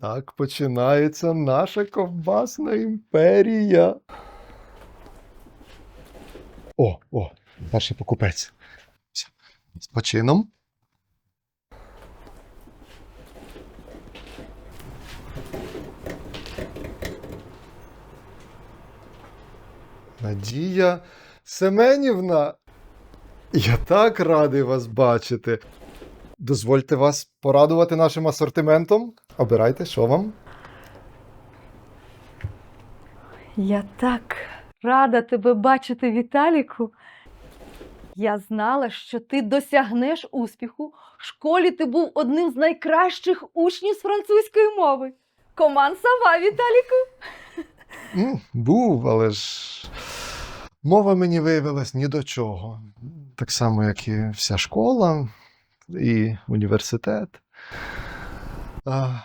Так починається наша ковбасна імперія. О, о, перший покупець. З почином. Надія Семенівна, я так радий вас бачити. Дозвольте вас порадувати нашим асортиментом. Обирайте, що вам. Я так рада тебе бачити, Віталіку. Я знала, що ти досягнеш успіху. В школі ти був одним з найкращих учнів з французької мови. Команд сава, Віталіку. Був, але ж мова мені виявилась ні до чого. Так само, як і вся школа і університет.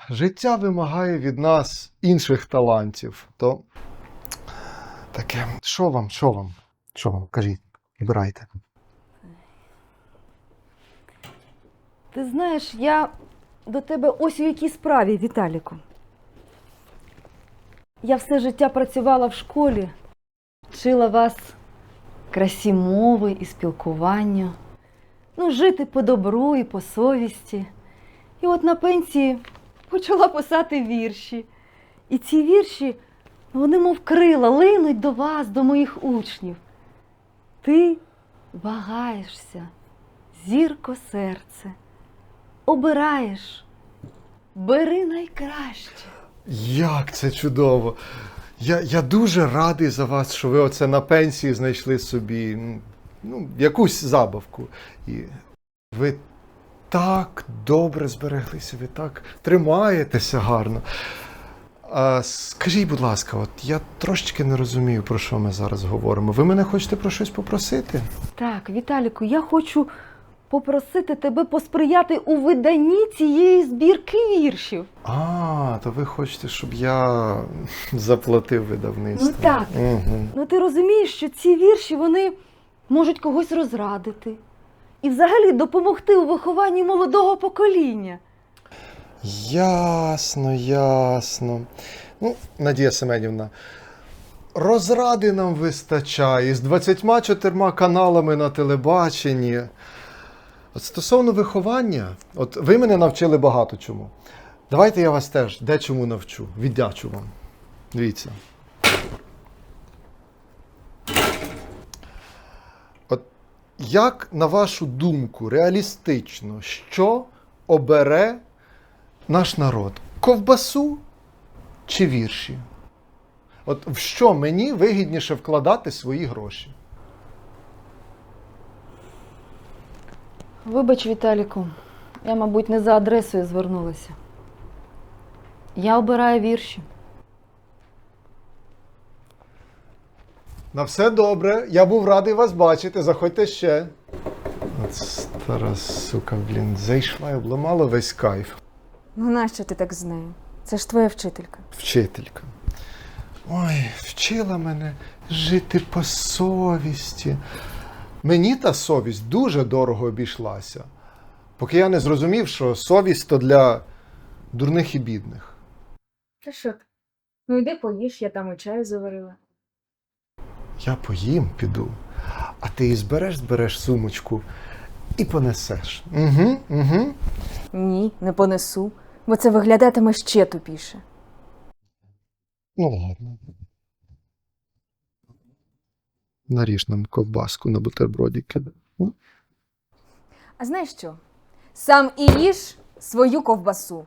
Життя вимагає від нас інших талантів. То таке, що вам, що вам? Що вам? Кажіть, обирайте. Ти знаєш, я до тебе ось у якій справі, Віталіку. Я все життя працювала в школі, вчила вас красі мови і спілкування, ну, жити по добру і по совісті. І от на пенсії почала писати вірші. І ці вірші, вони, мов крила, линуть до вас, до моїх учнів. Ти вагаєшся, зірко серце обираєш. Бери найкраще. Як це чудово! Я, я дуже радий за вас, що ви оце на пенсії знайшли собі ну, якусь забавку. І ви так добре збереглися, ви так тримаєтеся гарно. А, скажіть, будь ласка, от я трошечки не розумію, про що ми зараз говоримо. Ви мене хочете про щось попросити? Так, Віталіку, я хочу попросити тебе посприяти у виданні цієї збірки віршів. А, то ви хочете, щоб я заплатив видавництво. Ну так. Угу. Ну ти розумієш, що ці вірші вони можуть когось розрадити і взагалі допомогти у вихованні молодого покоління. Ясно, ясно. Ну, Надія Семенівна, розради нам вистачає з 24 каналами на телебаченні. От стосовно виховання, от ви мене навчили багато чому. Давайте я вас теж дечому навчу, віддячу вам. Дивіться. Як, на вашу думку, реалістично, що обере наш народ? Ковбасу чи вірші? От в що мені вигідніше вкладати свої гроші? Вибач, Віталіку, я, мабуть, не за адресою звернулася. Я обираю вірші. На все добре. Я був радий вас бачити. Заходьте ще. От стара сука, блін, зайшла і обламала весь кайф. Ну, нащо ти так з нею? Це ж твоя вчителька. Вчителька. Ой, вчила мене жити по совісті. Мені та совість дуже дорого обійшлася, поки я не зрозумів, що совість то для дурних і бідних. Та що ти? Ну йди поїж, я там і чаю заварила. Я поїм піду, а ти і збереш, збереш сумочку і понесеш. Угу, угу. Ні, не понесу, бо це виглядатиме ще тупіше. Ну ладно. Наріж нам ковбаску на бутербродики. А знаєш що? Сам і їж свою ковбасу.